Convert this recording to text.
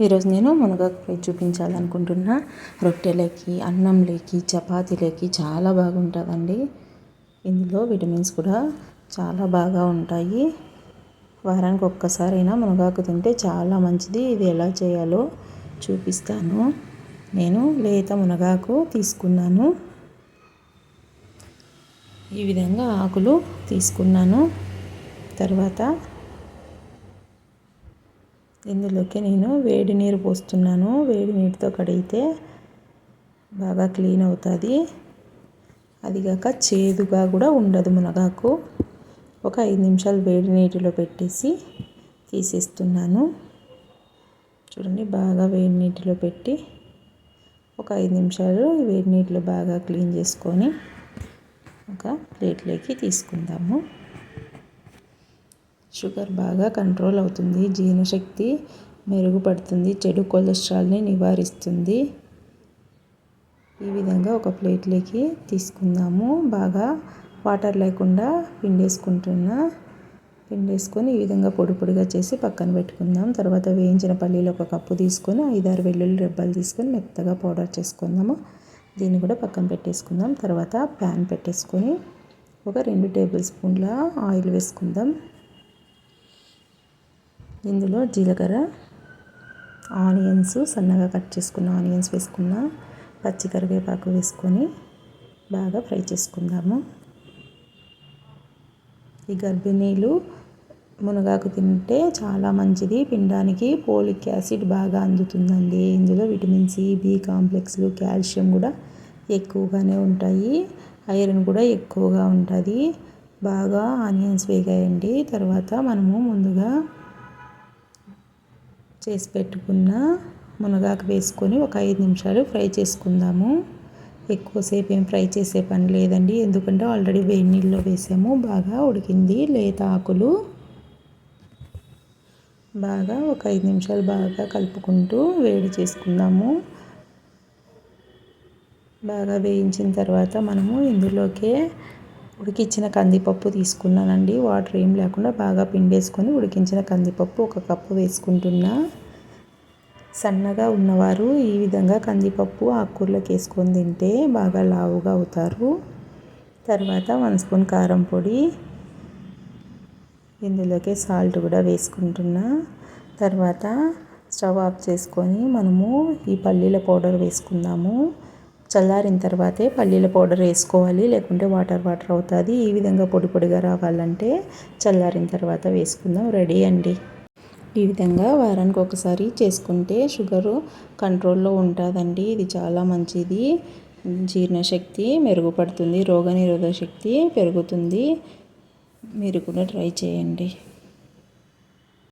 ఈరోజు నేను మునగాకు చూపించాలనుకుంటున్నా. రొట్టెలకి అన్నంలోకి చపాతీలకి చాలా బాగుంటుందండి ఇందులో విటమిన్స్ కూడా చాలా బాగా ఉంటాయి. వారానికి ఒక్కసారైనా మునగాకు తింటే చాలా మంచిది. ఇది ఎలా చేయాలో చూపిస్తాను. నేను లేత మునగాకు తీసుకున్నాను. ఈ విధంగా ఆకులు తీసుకున్నాను. తర్వాత ఇందులోకి నేను వేడి నీరు పోస్తున్నాను. వేడి నీటితో కడిగితే బాగా క్లీన్ అవుతుంది. అదిగాక చేదుగా కూడా ఉండదు మునగాకు. ఒక ఐదు నిమిషాలు వేడి నీటిలో పెట్టేసి తీసేస్తున్నాను. చూడండి బాగా వేడి నీటిలో పెట్టి ఒక ఐదు నిమిషాలు వేడి నీటిలో బాగా క్లీన్ చేసుకొని ఒక ప్లేట్లోకి తీసుకుందాము. షుగర్ బాగా కంట్రోల్ అవుతుంది జీర్ణశక్తి మెరుగుపడుతుంది చెడు కొలెస్ట్రాల్ని నివారిస్తుంది. ఈ విధంగా ఒక ప్లేట్లోకి తీసుకుందాము. బాగా వాటర్ లేకుండా పిండేసుకుంటున్నా పిండేసుకొని ఈ విధంగా పొడి పొడిగా చేసి పక్కన పెట్టుకుందాం. తర్వాత వేయించిన పల్లీలు ఒక కప్పు తీసుకొని ఐదారు వెల్లుల్లి రెబ్బలు తీసుకొని మెత్తగా పౌడర్ చేసుకుందాము. దీన్ని కూడా పక్కన పెట్టేసుకుందాం. తర్వాత ప్యాన్ పెట్టేసుకొని ఒక రెండు టేబుల్ స్పూన్ల ఆయిల్ వేసుకుందాం. ఇందులో జీలకర్ర ఆనియన్స్ సన్నగా కట్ చేసుకున్న ఆనియన్స్ వేసుకున్న పచ్చి కరివేపాకు వేసుకొని బాగా ఫ్రై చేసుకుందాము. ఈ గర్భిణీలు మునగాకు తింటే చాలా మంచిది. పిండానికి పోలిక్ యాసిడ్ బాగా అందుతుందండి. ఇందులో విటమిన్ సి బి కాంప్లెక్స్లు కాల్షియం కూడా ఎక్కువగానే ఉంటాయి. ఐరన్ కూడా ఎక్కువగా ఉంటుంది. బాగా ఆనియన్స్ వేగాయండి. తర్వాత మనము ముందుగా చేసి పెట్టుకున్న మునగాకు వేసుకొని ఒక ఐదు నిమిషాలు ఫ్రై చేసుకుందాము. ఎక్కువసేపు ఏం ఫ్రై చేసే పని లేదండి. ఎందుకంటే ఆల్రెడీ వేడి నీళ్ళలో వేసాము. బాగా ఉడికింది లేత ఆకులు. బాగా ఒక ఐదు నిమిషాలు బాగా కలుపుకుంటూ వేడి చేసుకుందాము. బాగా వేయించిన తర్వాత మనము ఇందులోకే ఉడికించిన కందిపప్పు తీసుకున్నానండి. వాటర్ ఏం లేకుండా బాగా పిండేసుకొని ఉడికించిన కందిపప్పు ఒక కప్పు వేసుకుంటున్నా. సన్నగా ఉన్నవారు ఈ విధంగా కందిపప్పు ఆకుకూరలోకి వేసుకొని తింటే బాగా లావుగా అవుతారు. తర్వాత వన్ స్పూన్ కారం పొడి ఇందులోకి సాల్ట్ కూడా వేసుకుంటున్నా. తర్వాత స్టవ్ ఆఫ్ చేసుకొని మనము ఈ పల్లీల పౌడర్ వేసుకుందాము. చల్లారిన తర్వాతే పల్లీల పౌడర్ వేసుకోవాలి. లేకుంటే వాటర్ వాటర్ అవుతుంది. ఈ విధంగా పొడి పొడిగా రావాలంటే చల్లారిన తర్వాత వేసుకుందాం. రెడీ అండి. ఈ విధంగా వారానికి ఒకసారి చేసుకుంటే షుగరు కంట్రోల్లో ఉంటుందండి. ఇది చాలా మంచిది. జీర్ణశక్తి మెరుగుపడుతుంది. రోగనిరోధక శక్తి పెరుగుతుంది. మీరు కూడా ట్రై చేయండి.